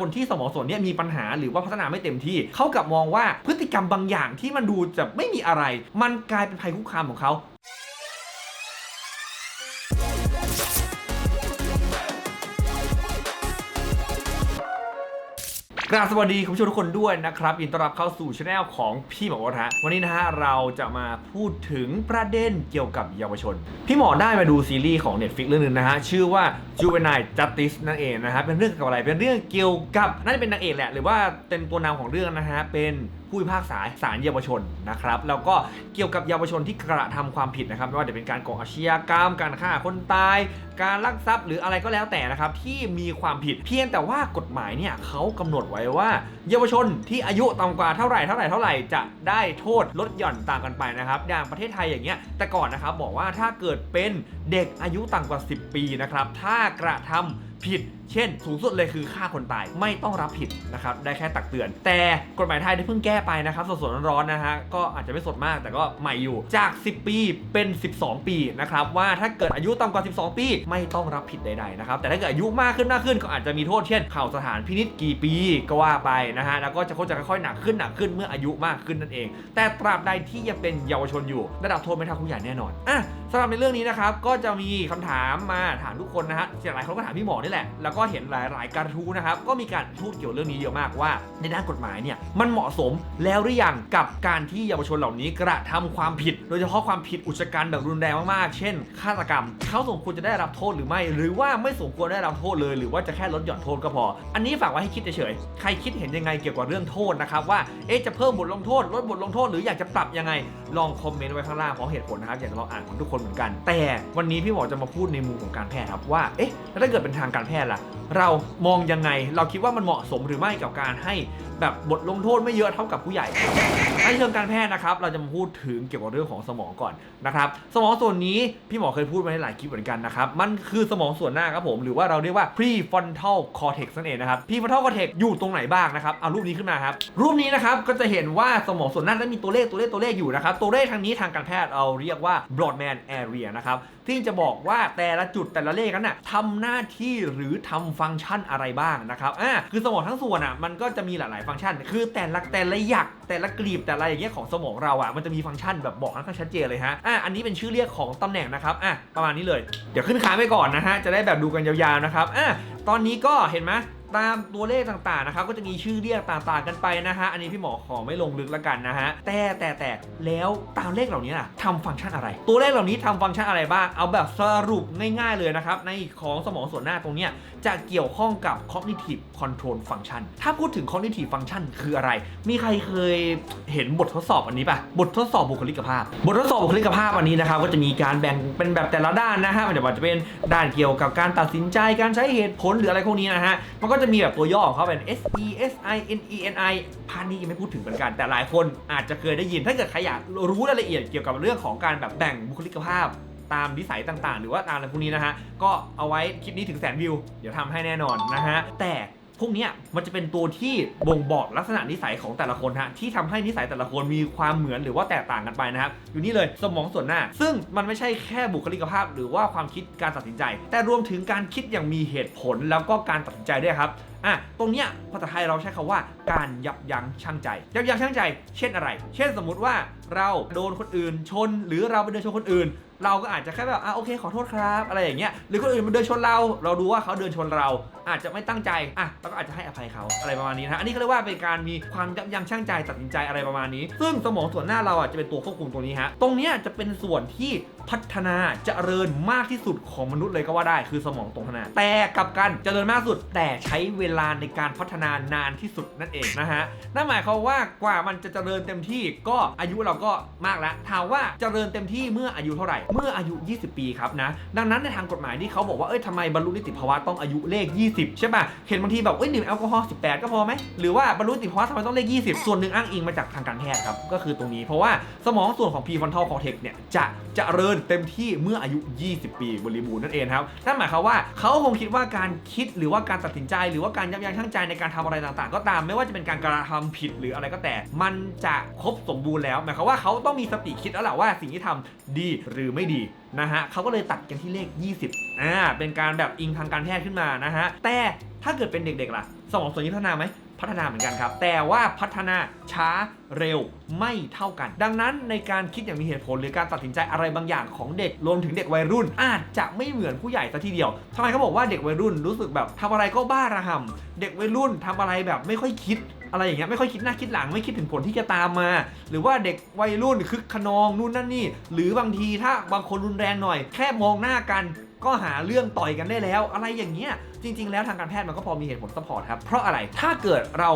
คนที่สมองส่วนนี้มีปัญหาหรือว่าพัฒนาไม่เต็มที่ เขากลับมองว่าพฤติกรรมบางอย่างที่มันดูจะไม่มีอะไร มันกลายเป็นภัยคุกคามของเขา กราบสวัสดีคุณผู้ชมทุกคนด้วยนะครับยินต้อนรับเข้าสู่ช anel ของพี่หมอวฒฮะวันนี้นะฮะเราจะมาพูดถึงประเด็นเกี่ยวกับเยาวชน พี่หมอได้มาดูซีรีส์ของ Netflix เรื่องหนึงนะฮะชื่อว่า Juvenile Justice นั่นเองนะฮะเป็นเรื่องเกี่ยวกับอะไรเป็นเรื่องเกี่ยวกับน่าจะเป็นนางเอกแหละหรือว่าเป็นตัวนำของเรื่องนะฮะเป็นผู้พิพากษาศาลเยาวชนนะครับแล้วก็เกี่ยวกับเยาวชนที่กระทำความผิดนะครับไม่ว่าจะเป็นการก่ออาชญากรรม การฆ่าคนตาย การลักทรัพย์หรืออะไรก็แล้วแต่นะครับที่มีความผิดเพียงแต่ว่ากฎหมายเนี่ยเขากำหนดไว้ว่า เยาวชนที่อายุต่ำกว่าเท่าไหร่เท่าไหร่เท่าไหร่จะได้โทษลดหย่อนต่างกันไปนะครับอย่างประเทศไทยอย่างเงี้ยแต่ก่อนนะครับบอกว่าถ้าเกิดเป็นเด็กอายุต่ำกว่า 10 ปีนะครับถ้ากระทำผิดเช่น สูงสุดเลยคือฆ่าคนตายไม่ต้องรับผิดนะครับได้แค่ตักเตือน แต่กฎหมายไทยได้เพิ่งแก้ไปนะครับสดๆร้อนๆนะฮะก็อาจจะไม่สดมากแต่ก็ใหม่อยู่จาก 10 ปีเป็น 12 ปีนะครับว่าถ้าเกิดอายุต่ำกว่า 12 ปี ไม่ต้องรับผิดใดๆนะครับแต่ถ้าเกิดอายุมากขึ้นมากขึ้นก็อาจจะมีโทษเช่นเข่าสถานพินิษกี่ปีก็ว่าไปนะฮะแล้วก็จะค่อยๆหนักขึ้นหนักขึ้นเมื่ออายุมากขึ้นนั่นเอง แต่ตราบใดที่ยังเป็นเยาวชนอยู่ระดับโทษไม่เท่าผู้ใหญ่แน่นอนอะสำหรับในเรื่องนี้นะครับก็จะมีคำถามมาถามทุกคนนะฮะหลายคนก็ถามพี่หมอนี่แหละแล้วก็เห็นหลาย ๆการทูนะครับ ก็มีการพูดเกี่ยวเรื่องนี้เยอะมากว่า ในด้านกฎหมายเนี่ยมันเหมาะสมแล้วหรือยังกับการที่เยาวชนเหล่านี้กระทำความผิด โดยเฉพาะความผิดอุกชะกันแบบรุนแรงมาก ๆ เช่นฆาตกรรม เขาสมควรจะได้รับโทษหรือไม่ หรือว่าไม่สมควรได้รับโทษเลย หรือว่าจะแค่ลดหย่อนโทษก็พอ อันนี้ฝากไว้ให้คิดเฉย ๆ ใครคิดเห็นยังไงเกี่ยวกับเรื่องโทษนะครับว่าเอ๊ะจะเพิ่มบทลงโทษลดบทลงโทษหรืออยากจะปรับยังไง ลองคอมเมนต์ไว้ข้างล่างเพราะเหตุผลนะครับอยากจะลองอ่านของทุกคนเหมือนกัน แต่วันนี้พี่หมอจะมาพูดในมุมของการแพทย์ครับว่าเอ๊ะถ้าเกิดเป็นทางการแพทย์ล่ะเรามองยังไง เราคิดว่ามันเหมาะสมหรือไม่กับการให้แบบบทลงโทษไม่เยอะเท่ากับผู้ใหญ่ในเชิงการแพทย์นะครับ เราจะมาพูดถึงเกี่ยวกับเรื่องของสมองก่อนนะครับ สมองส่วนนี้พี่หมอเคยพูดมาในหลายคลิปเหมือนกันนะครับ มันคือสมองส่วนหน้าครับผม หรือว่าเราเรียกว่า prefrontal cortex นั่นเองนะครับ prefrontal cortex อยู่ตรงไหนบ้างนะครับเอารูปนี้ขึ้นมาครับ รูปนี้นะครับก็จะเห็นว่าสมองส่วนหน้าได้มีตัวเลขตัวเลขตัวเลขอยู่นะครับ ตัวเลขทางนี้ทางการแพทย์เราเรียกว่า Broadman area นะครับที่จะบอกว่าแต่ละจุดแต่ละเลขนั้นน่ะทำหน้าที่หรือททำฟังก์ชันอะไรบ้างนะครับอ่าคือสมองทั้งส่วนอะมันก็จะมีหลาย ๆ ฟังก์ชัน คือแต่ละแต่ละหยักแต่ละกลีบแต่ละอย่างเงี้ยของสมองเราอะมันจะมีฟังก์ชันแบบบอกค่อนข้างชัดเจนเลยฮะอ่าอันนี้เป็นชื่อเรียกของตำแหน่งนะครับอะประมาณนี้เลย เดี๋ยวขึ้นค้างไปก่อนนะฮะจะได้แบบดูกันยาว ๆ นะครับอะตอนนี้ก็เห็นไหม ตามตัวเลขต่างๆนะครับก็จะมีชื่อเรียกต่างๆกันไปนะฮะอันนี้พี่หมอขอไม่ลงลึกแล้วกันนะฮะแต่แต่แต่แล้วตามเลขเหล่านี้น่ะทำฟังก์ชันอะไร ตัวเลขเหล่านี้ทำฟังก์ชันอะไรบ้างเอาแบบสรุปง่ายๆเลยนะครับในของสมองส่วนหน้าตรงเนี้ยจะเกี่ยวข้องกับ cognitive control function ถ้าพูดถึง cognitive function คืออะไร มีใครเคยเห็นบททดสอบอันนี้ปะบททดสอบบุคลิกภาพ บททดสอบบุคลิกภาพอันนี้นะครับก็จะมีการแบ่งเป็นแบบแต่ละด้านนะฮะมันจะเป็นด้านเกี่ยวกับการตัดสินใจการใช้เหตุผลหรืออะไรพวกนี้นะฮะมันก็จะมีแบบตัวย่อของเขาเป็น S E S I N E N I พาร์ทนี้ยังไม่พูดถึงเหมือนกัน แต่หลายคนอาจจะเคยได้ยิน ถ้าเกิดใครอยากรู้รายละเอียดเกี่ยวกับเรื่องของการแบบแบ่งบุคลิกภาพตามนิสัยต่างๆ หรือว่าตามอะไรพวกนี้นะฮะ ก็เอาไว้คลิปนี้ถึงแสนวิว เดี๋ยวทำให้แน่นอนนะฮะ แต่ พวกนี้มันจะเป็นตัวที่บ่งบอกลักษณะนิสัยของแต่ละคนฮะที่ทำให้นิสัยแต่ละคนมีความเหมือนหรือว่าแตกต่างกันไปนะครับอยู่นี่เลยสมองส่วนหน้า ซึ่งมันไม่ใช่แค่บุคลิกภาพ หรือว่าความคิดการตัดสินใจ แต่รวมถึงการคิดอย่างมีเหตุผลแล้วก็การตัดสินใจด้วยครับอะตรงเนี้ยภาษาไทยเราใช้คาว่าการยับยั้งชั่งใจ ยับยั้งชั่งใจ เช่นอะไร เช่นสมมุติว่าเราโดนคนอื่นชน หรือเราไปเดินชนคนอื่น เราก็อาจจะแค่แบบอะโอเคขอโทษครับอะไรอย่างเงี้ยหรือคนอื่นมาเดินชนเรา เราดูว่าเขาเดินชนเรา อาจจะไม่ตั้งใจอะเราก็อาจจะให้อภัยเขาอะไรประมาณนี้นะฮะอันนี้ก็เรียกว่าเป็นการมีความยับยั้งชั่งใจตัดสินใจอะไรประมาณนี้ ซึ่งสมองส่วนหน้าเราอะจะเป็นตัวควบคุมตรงนี้ฮะตรงเนี้ยจะเป็นส่วนที่ พัฒนาเจริญมากที่สุดของมนุษย์เลยก็ว่าได้คือสมองตรงพัฒนา แต่กลับกันเจริญมากสุด แต่ใช้เวลาในการพัฒนานานที่สุดนั่นเองนะฮะนั่นหมายความว่ากว่ามันจะเจริญเต็มที่ก็อายุเราก็มากแล้วถามว่าเจริญเต็มที่เมื่ออายุเท่าไหร่ เมื่ออายุ 20 ปีครับนะ ดังนั้นในทางกฎหมายที่เขาบอกว่าเอ้ยทำไมบรรลุนิติภาวะต้องอายุเลข 20 ใช่ป่ะเห็นบางทีแบบเอ้ยดื่มแอลกอฮอล์18 ก็พอไหมหรือว่าบรรลุนิติภาวะทำไมต้องเลข 20 ส่วนหนึ่งอ้างอิงมาจากทางการแพทย์ครับก็คือตรงนี้เพราะว่าสมองส่วนของ prefrontal cortex เนี่ยจะเจริญเต็มที่เมื่ออายุ 20 ปีบริบูรณ์นั่นเองครับนั่นหมายความว่าเขาคงคิดว่าการคิดหรือว่าการตัดสินใจ หรือว่าการยับยั้งชั่งใจในการทำอะไรต่างๆ ก็ตามไม่ว่าจะเป็นการกระทำผิดหรืออะไรก็แต่ มันจะครบสมบูรณ์แล้วหมายความว่าเขาต้องมีสติคิดแล้วแหละว่าสิ่งที่ทำดีหรือไม่ดีนะฮะเขาก็เลยตัดกันที่เลข 20อ่าเป็นการแบบอิงทางการแพทย์ขึ้นมานะฮะแต่ถ้าเกิดเป็นเด็กๆล่ะสสมองส่วนนี้พัฒนาไหม พัฒนาเหมือนกันครับ แต่ว่าพัฒนาช้าเร็วไม่เท่ากัน ดังนั้นในการคิดอย่างมีเหตุผลหรือการตัดสินใจอะไรบางอย่างของเด็กรวมถึงเด็กวัยรุ่น อาจจะไม่เหมือนผู้ใหญ่ซะทีเดียวทำไมเขาบอกว่าเด็กวัยรุ่นรู้สึกแบบทำอะไรก็บ้าระห่ำเด็กวัยรุ่นทำอะไรแบบไม่ค่อยคิดอะไรอย่างเงี้ยไม่ค่อยคิดหน้าคิดหลังไม่คิดถึงผลที่จะตามมา หรือว่าเด็กวัยรุ่นคึกขนองนู่นนั่นนี่ หรือบางทีถ้าบางคนรุนแรงหน่อย แค่มองหน้ากัน ก็หาเรื่องต่อยกันได้แล้ว อะไรอย่างเงี้ยจริง ๆ แล้วทางการแพทย์มันก็พอมีเหตุผลซัพพอร์ตครับเพราะอะไรถ้าเกิดเรา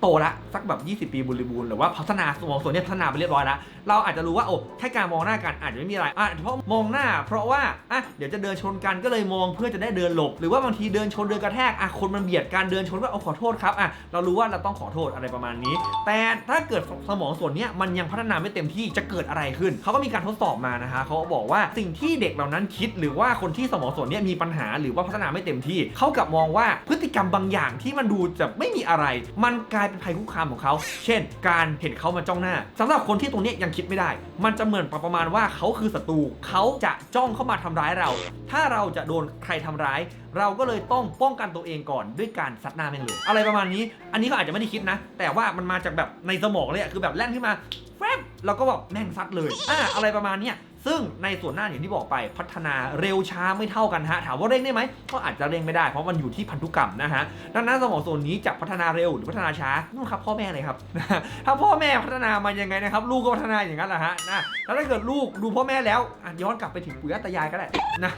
โตละสักแบบ 20 ปีบริบูรณ์หรือว่าพัฒนาสมองส่วนนี้พัฒนาไปเรียบร้อยแล้วเราอาจจะรู้ว่าโอ้แค่การมองหน้ากันอาจจะไม่มีอะไรอะเพราะมองหน้า เพราะว่าอะเดี๋ยวจะเดินชนกันก็เลยมองเพื่อจะได้เดินหลบ หรือว่าบางทีเดินชนเดินกระแทกอะคนมันเบียดกันเดินชนก็เอาขอโทษครับอะเรารู้ว่าเราต้องขอโทษอะไรประมาณนี้ แต่ถ้าเกิดสมองส่วนนี้มันยังพัฒนาไม่เต็มที่จะเกิดอะไรขึ้นเขาก็มีการทดสอบมานะฮะเขาก็บอกว่าสิ่งที่เด็กเหล่านั้นคิดหรือว่าคนที่สมองส่วนนี้มีปัญหาหรือว่าพัฒนาไม่เต็มที่ เขากลับมองว่าพฤติกรรมบางอย่างที่มันดูจะไม่มีอะไร มันกลายเป็นภัยคุกคามของเขา เช่น การเห็นเขามาจ้องหน้าสำหรับคนที่ตรงนี้ยังคิดไม่ได้ มันจะเหมือนประมาณว่าเขาคือศัตรูเขาจะจ้องเข้ามาทำร้ายเรา ถ้าเราจะโดนใครทำร้าย เราก็เลยต้องป้องกันตัวเองก่อนด้วยการซัดหน้าแม่งเลยอะไรประมาณนี้ อันนี้เขาอาจจะไม่ได้คิดนะ แต่ว่ามันมาจากแบบในสมองเลยอะคือแบบแล่นขึ้นมาแฟบเราก็แบบแม่งซัดเลยอ่าอะไรประมาณเนี้ย ซึ่งในส่วนหน้าอย่างที่บอกไปพัฒนาเร็วช้าไม่เท่ากันฮะถามว่าเร่งได้ไหมก็อาจจะเร่งไม่ได้เพราะมันอยู่ที่พันธุกรรมนะฮะดังนั้นสมองส่วนนี้จะพัฒนาเร็วหรือพัฒนาช้านู่นครับพ่อแม่เลยครับถ้าพ่อแม่พัฒนามายังไงนะครับลูกก็พัฒนาอย่างนั้นแหละฮะนะแล้วถ้าเกิดลูกดูพ่อแม่แล้วย้อนกลับไปถึงปู่ย่าตายายก็ได้นะ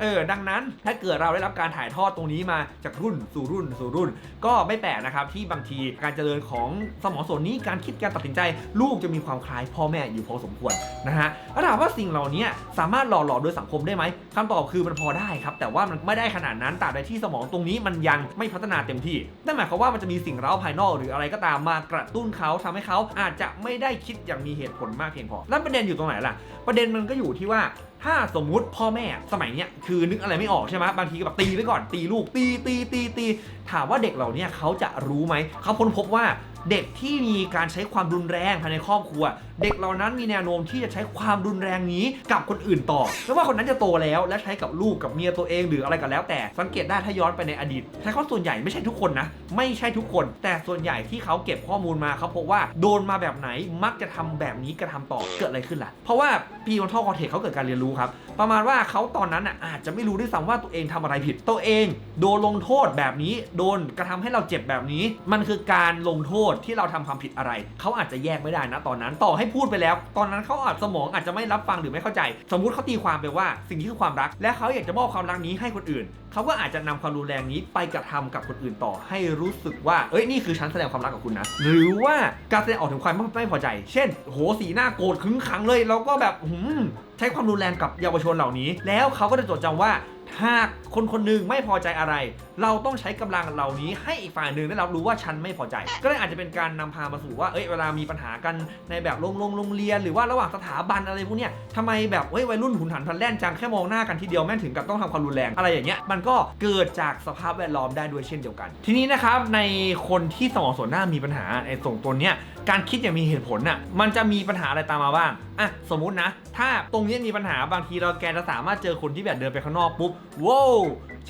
เออดังนั้นถ้าเกิดเราได้รับการถ่ายทอดตรงนี้มาจากรุ่นสู่รุ่นสู่รุ่น ก็ไม่แปลกนะครับที่บางทีการเจริญของสมองส่วนนี้การคิดการตัดสินใจ ลูกจะมีความคล้ายพ่อแม่อยู่พอสมควรนะฮะแล้วถามว่าสิ่งเหล่านี้สามารถหล่อหลอมโดยสังคมได้ไหมคำตอบคือมันพอได้ครับ แต่ว่ามันไม่ได้ขนาดนั้นตราบใดที่สมองตรงนี้มันยังไม่พัฒนาเต็มที่นั่นหมายความว่ามันจะมีสิ่งเร้าภายนอก หรืออะไรก็ตามมากระตุ้นเขาทำให้เขาอาจจะไม่ได้คิดอย่างมีเหตุผลมากเพียงพอแล้วประเด็นอยู่ตรงไหนล่ะประเด็นมันก็อยู่ที่ว่าถ้าสมมุติพ่อแม่สมัยเนี้ยคือนึกอะไรไม่ออกใช่ไหมบางทีก็แบบตีไปก่อนตีลูกตีตีตีตีถามว่าเด็กเหล่าเนี้ยเขาจะรู้ไหมเขาค้นพบว่าเด็กที่มีการใช้ความรุนแรงภายในครอบครัว เด็กเหล่านั้นมีแนวโน้มที่จะใช้ความรุนแรงนี้กับคนอื่นต่อไม่ว่าคนนั้นจะโตแล้ว และใช้กับลูกกับเมียตัวเองหรืออะไรก็แล้วแต่สังเกตได้ถ้าย้อนไปในอดีตใช้ข้อส่วนใหญ่ไม่ใช่ทุกคนนะ ไม่ใช่ทุกคน แต่ส่วนใหญ่ที่เขาเก็บข้อมูลมาเขาพบว่าโดนมาแบบไหนมักจะทำแบบนี้กระทำต่อเกิดอะไรขึ้นล่ะ เพราะว่า พีวันทอคอเทคเขาเกิดการเรียนรู้ครับประมาณว่าเขาตอนนั้นน่ะอาจจะไม่รู้ด้วยซ้ำว่าตัวเองทำอะไรผิด ตัวเองโดนลงโทษแบบนี้ โดนกระทำให้เราเจ็บแบบนี้ มันคือการลงโทษที่เราทำความผิดอะไร เขาอาจจะแยกไม่ได้นะตอนนั้นต่อให้พูดไปแล้ว ตอนนั้นเขาอาจสมองอาจจะไม่รับฟังหรือไม่เข้าใจ สมมุติเขาตีความไปว่าสิ่งนี้คือความรัก และเขาอยากจะมอบความรักนี้ให้คนอื่นเขาก็อาจจะนำความรุนแรงนี้ไปกระทำกับคนอื่นต่อ ให้รู้สึกว่าเอ้ยนี่คือฉันแสดงความรักกับคุณนะหรือว่าการแสดงออกถึงความไม่พอใจ เช่น โหสีหน้าโกรธขึงขังเลยแล้วก็แบบหืมใช้ความรุนแรงกับเยาวชนเหล่านี้ แล้วเขาก็จะจดจำว่าหากคนคนหนึ่งไม่พอใจอะไร เราต้องใช้กำลังเหล่านี้ให้อีกฝ่ายหนึ่งได้รับรู้ว่าฉันไม่พอใจ ก็เลยอาจจะเป็นการนำพามาสู่ว่าเอ้ยเวลามีปัญหากันในแบบโรงโรงโรงเรียน หรือว่าระหว่างสถาบันอะไรพวกเนี้ยทำไมแบบเอ้ยวัยรุ่นหุนหันพลันแล่นจังแค่มองหน้ากันทีเดียวแม่งถึงกับต้องทำความรุนแรงอะไรอย่างเงี้ยมันก็เกิดจากสภาพแวดล้อมได้ด้วยเช่นเดียวกัน ทีนี้นะครับในคนที่สมองส่วนหน้ามีปัญหาไอ้ส่งตัวเนี้ย การคิดอย่างมีเหตุผลน่ะมันจะมีปัญหาอะไรตามมาบ้างอะสมมุตินะ ถ้าตรงนี้มีปัญหาบางทีเราแกจะสามารถเจอคนที่แบบเดินไปข้างนอกปุ๊บว้าว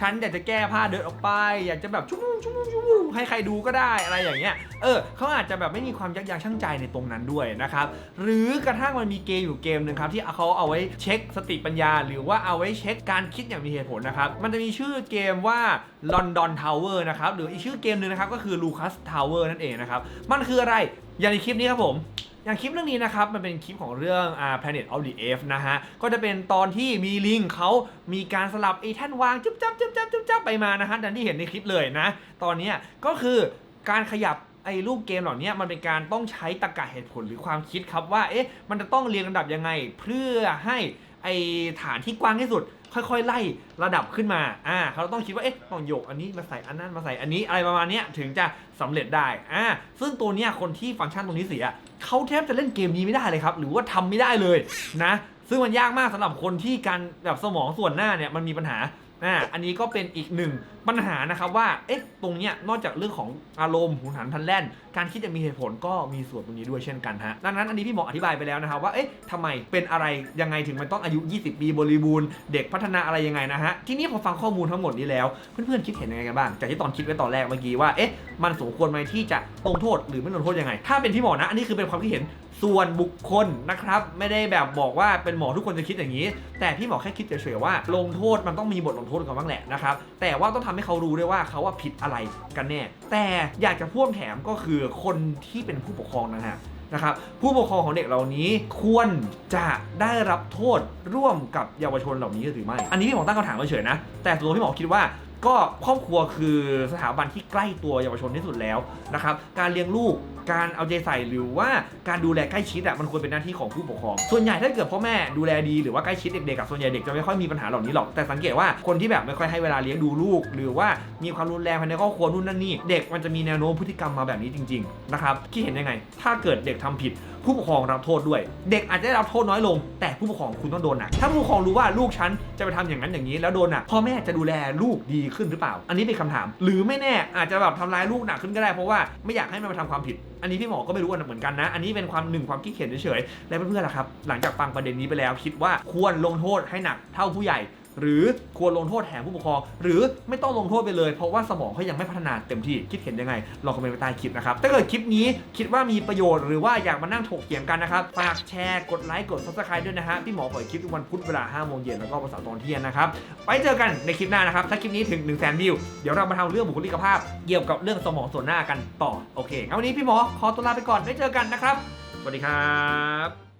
ฉันอยากจะแก้ผ้าเดินออกไป อยากจะแบบชุ่มชุ่มชุ่มให้ใครดูก็ได้อะไรอย่างเงี้ย เออเขาอาจจะแบบไม่มีความยักยั้งชั่งใจในตรงนั้นด้วยนะครับ หรือกระทั่งมันมีเกมอยู่เกมหนึ่งครับที่เขาเอาไว้เช็คสติปัญญา หรือว่าเอาไว้เช็คการคิดอย่างมีเหตุผลนะครับ มันจะมีชื่อเกมว่า London Tower นะครับ หรืออีกชื่อเกมหนึ่งนะครับก็คือ Lucas Tower นั่นเองนะครับ มันคืออะไร อย่างในคลิปนี้ครับผม อย่างคลิปเรื่องนี้นะครับ มันเป็นคลิปของเรื่องอ่า Planet of the Apes นะฮะ ก็จะเป็นตอนที่มีลิงเขามีการสลับไอ้แท่นวางจุ๊บจับจุ๊บจับจุ๊บจับไปมานะฮะดังที่เห็นในคลิปเลยนะ ตอนนี้ก็คือการขยับไอ้รูปเกมเหล่านี้มันเป็นการต้องใช้ตรรกะเหตุผลหรือความคิดครับว่า เอ๊ะ มันจะต้องเรียงลำดับยังไง เพื่อให้ไอ้ฐานที่กว้างที่สุด ค่อยๆ ไล่ระดับขึ้นมา อ่า เขาต้องคิดว่า เอ๊ะ ต้องโยกอันนี้มาใส่อันนั้นมาใส่อันนี้อะไรประมาณนี้ถึงจะสำเร็จได้ อ่า ซึ่งตัวเนี้ยคนที่ฟังก์ชันตรงนี้เสีย เขาแทบจะเล่นเกมนี้ไม่ได้เลยครับ หรือว่าทำไม่ได้เลยนะ ซึ่งมันยากมากสำหรับคนที่การแบบสมองส่วนหน้าเนี่ยมันมีปัญหา อ่าอันนี้ก็เป็นอีกหนึ่งปัญหานะครับว่า เอ๊ะ ตรงเนี้ย นอกจากเรื่องของอารมณ์หุนหันพันแล่น การคิดอย่างมีเหตุผลก็มีส่วนตรงนี้ด้วยเช่นกันฮะ ดังนั้นอันนี้พี่หมออธิบายไปแล้วนะครับว่า เอ๊ะทำไม เป็นอะไร ยังไงถึงมันต้องอายุ 20 ปีบริบูรณ์ เด็กพัฒนาอะไรยังไงนะฮะ ทีนี้พอฟังข้อมูลทั้งหมดนี้แล้ว เพื่อนๆ คิดเห็นยังไงกันบ้าง จากที่ตอนคิดไว้ตอนแรกเมื่อกี้ว่า เอ๊ะ มันสมควรไหมที่จะลงโทษหรือไม่ลงโทษยังไง ถ้าเป็นพี่หมอนะ อันนี้คือเป็นความคิดเห็น ส่วนบุคคลนะครับ ไม่ได้แบบบอกว่าเป็นหมอทุกคนจะคิดอย่างนี้ แต่พี่หมอแค่คิดเฉยๆว่าลงโทษมันต้องมีบทลงโทษกันบ้างแหละนะครับแต่ว่าต้องทำให้เขารู้ด้วยว่าเขาว่าผิดอะไรกันแน่ แต่อยากจะพ่วงแถมก็คือคนที่เป็นผู้ปกครองนะฮะนะครับผู้ปกครองของเด็กเหล่านี้ควรจะได้รับโทษร่วมกับเยาวชนเหล่านี้หรือไม่ อันนี้พี่หมอตั้งคำถามเฉยๆนะ แต่ส่วนตัวพี่หมอคิดว่า ก็ครอบครัวคือสถาบันที่ใกล้ตัวเยาวชนที่สุดแล้วนะครับการเลี้ยงลูกการเอาใจใส่หรือว่าการดูแลใกล้ชิดอะมันควรเป็นหน้าที่ของผู้ปกครอง ส่วนใหญ่ถ้าเกิดพ่อแม่ดูแลดีหรือว่าใกล้ชิดเด็กๆกับส่วนใหญ่เด็กจะไม่ค่อยมีปัญหาเหล่านี้หรอกแต่สังเกตว่าคนที่แบบไม่ค่อยให้เวลาเลี้ยงดูลูก หรือว่ามีความรุนแรงภายในครอบครัวนู่นนั่นนี่เด็กมันจะมีแนวโน้มพฤติกรรมมาแบบนี้จริง ๆ นะครับคิดเห็นยังไง ถ้าเกิดเด็กทำผิด ผู้ปกครองรับโทษด้วย เด็กอาจจะได้รับโทษน้อยลง แต่ผู้ปกครองคุณต้องโดนหนักถ้าผู้ปกครองรู้ว่าลูกฉันจะไปทำอย่างนั้นอย่างนี้แล้วโดนหนักพ่อแม่จะดูแลลูกดีขึ้นหรือเปล่า อันนี้เป็นคำถาม หรือไม่แน่อาจจะแบบทำร้ายลูกหนักขึ้นก็ได้เพราะว่าไม่อยากให้มันมาทำความผิด อันนี้พี่หมอก็ไม่รู้เหมือนกันนะ อันนี้เป็นความหนึ่งความคิดเห็นเฉยๆและเพื่อนๆล่ะครับ หลังจากฟังประเด็นนี้ไปแล้ว คิดว่าควรลงโทษให้หนักเท่าผู้ใหญ่ หรือควรลงโทษแทนผู้ปกครอง หรือไม่ต้องลงโทษไปเลย เพราะว่าสมองเขายังไม่พัฒนาเต็มที่คิดเห็นยังไงลองคอมเมนต์ไว้ใต้คลิปนะครับถ้าเกิดคลิปนี้คิดว่ามีประโยชน์หรือว่าอยากมานั่งถกเถียงกันนะครับฝากแชร์กดไลค์กด subscribe ด้วยนะฮะพี่หมอปล่อยคลิปทุกวันพุธเวลา5โมงเย็นแล้วก็วันเสาร์ตอนเที่ยงนะครับไปเจอกันในคลิปหน้านะครับถ้าคลิปนี้ถึง1 0 0 0 0แสนวิวเดี๋ยวเรามาทำเรื่องบุคลิกภาพเกี่ยวกับเรื่องสมองส่วนหน้ากันต่อโอเคงั้นวันนี้พี่หมอขอตัวลาไปก่อนได้เจอกันนะครับสวัสดีครับ